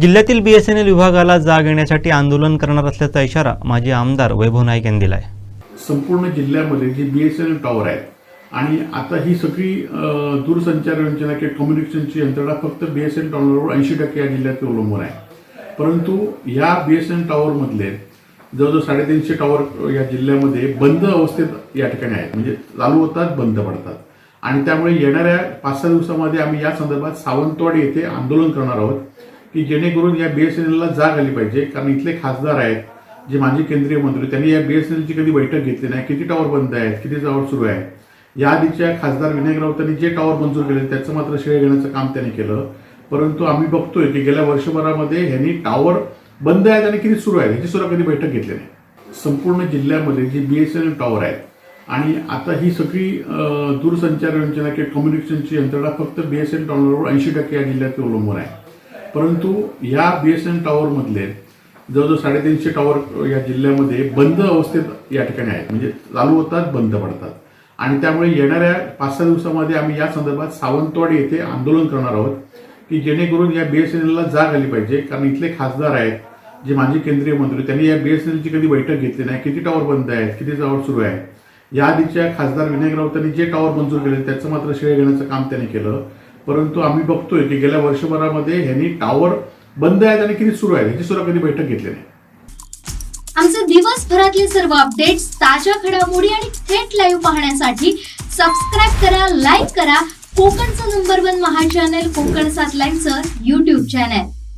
जिल्ह्यातील बीएसएनएल विभागाला जाग येण्यासाठी आंदोलन करणार असल्याचा इशारा माजी आमदार वैभव नाईक यांनी दिलाय. संपूर्ण जिल्ह्यामध्ये जी B S N L tower आहेत आणि आता ही सगळी दूरसंचार यंत्रणा किंवा कम्युनिकेशनची यंत्रणा फक्त बी एस एन टॉवरवर ऐंशी टक्के या जिल्ह्यात अवलंबून आहे. परंतु या बी एस एन टॉवरमधले जवळजवळ साडेतीनशे टॉवर या जिल्ह्यामध्ये बंद अवस्थेत या ठिकाणी आहेत. म्हणजे चालू होतात बंद पडतात. आणि त्यामुळे येणाऱ्या पाच सहा दिवसामध्ये आम्ही या संदर्भात सावंतवाडी येथे आंदोलन करणार आहोत. की जेणेकरून या बी एस एन एलला जाग आली पाहिजे. कारण इथले खासदार आहेत जे माजी केंद्रीय मंत्री त्यांनी या बीएसएनएलची कधी बैठक घेतली नाही. किती टॉवर बंद आहेत किती टॉवर सुरू आहे या आधीच्या खासदार विनायक राऊतांनी जे टॉवर मंजूर केले त्याचं मात्र श्रेय घेण्याचं काम त्यांनी केलं. परंतु आम्ही बघतोय की गेल्या वर्षभरामध्ये ह्यांनी टॉवर बंद आहेत आणि किती सुरू आहेत ह्याची सुद्धा कधी बैठक घेतली नाही. संपूर्ण जिल्ह्यामध्ये जी B S N L tower आहेत आणि आता ही सगळी दूरसंचार योजना किंवा कम्युनिकेशनची यंत्रणा फक्त बी एस एन टॉवरवर ऐंशी टक्के या जिल्ह्यात अवलंबून आहे. परंतु या बीएसएन टॉवरमधले जवळजवळ साडेतीनशे टॉवर या जिल्ह्यामध्ये बंद अवस्थेत या ठिकाणी आहेत. म्हणजे चालू होतात बंद पडतात. आणि त्यामुळे येणाऱ्या पाच सहा दिवसामध्ये आम्ही या संदर्भात सावंतवाडी येथे आंदोलन करणार आहोत की जेणेकरून या बीएसएनएलला जाग आली पाहिजे. कारण इथले खासदार आहेत जे माजी केंद्रीय मंत्री त्यांनी या बीएसएनएलची कधी बैठक घेतली नाही. किती टॉवर बंद आहेत किती टॉवर सुरू आहे या आधीच्या खासदार विनायक राऊतांनी जे टॉवर मंजूर केले त्याचं मात्र श्रेय घेण्याचं काम त्यांनी केलं. परंतु आम्ही बघतोय की गेल्या वर्षभरामध्ये ह्यांनी टॉवर बंद आहेत आणि किती सुरू आहेत? ह्याची सुद्धा कधी बैठक घेतली नाही आमचे दिवसभरातले सर्व अपडेट्स ताज्या घडामोडी आणि थेट लाईव्ह पाहण्यासाठी सबस्क्राईब करा लाईक करा. कोकणचं नंबर वन महा चॅनल कोकण सात लाईनचं युट्यूब चॅनल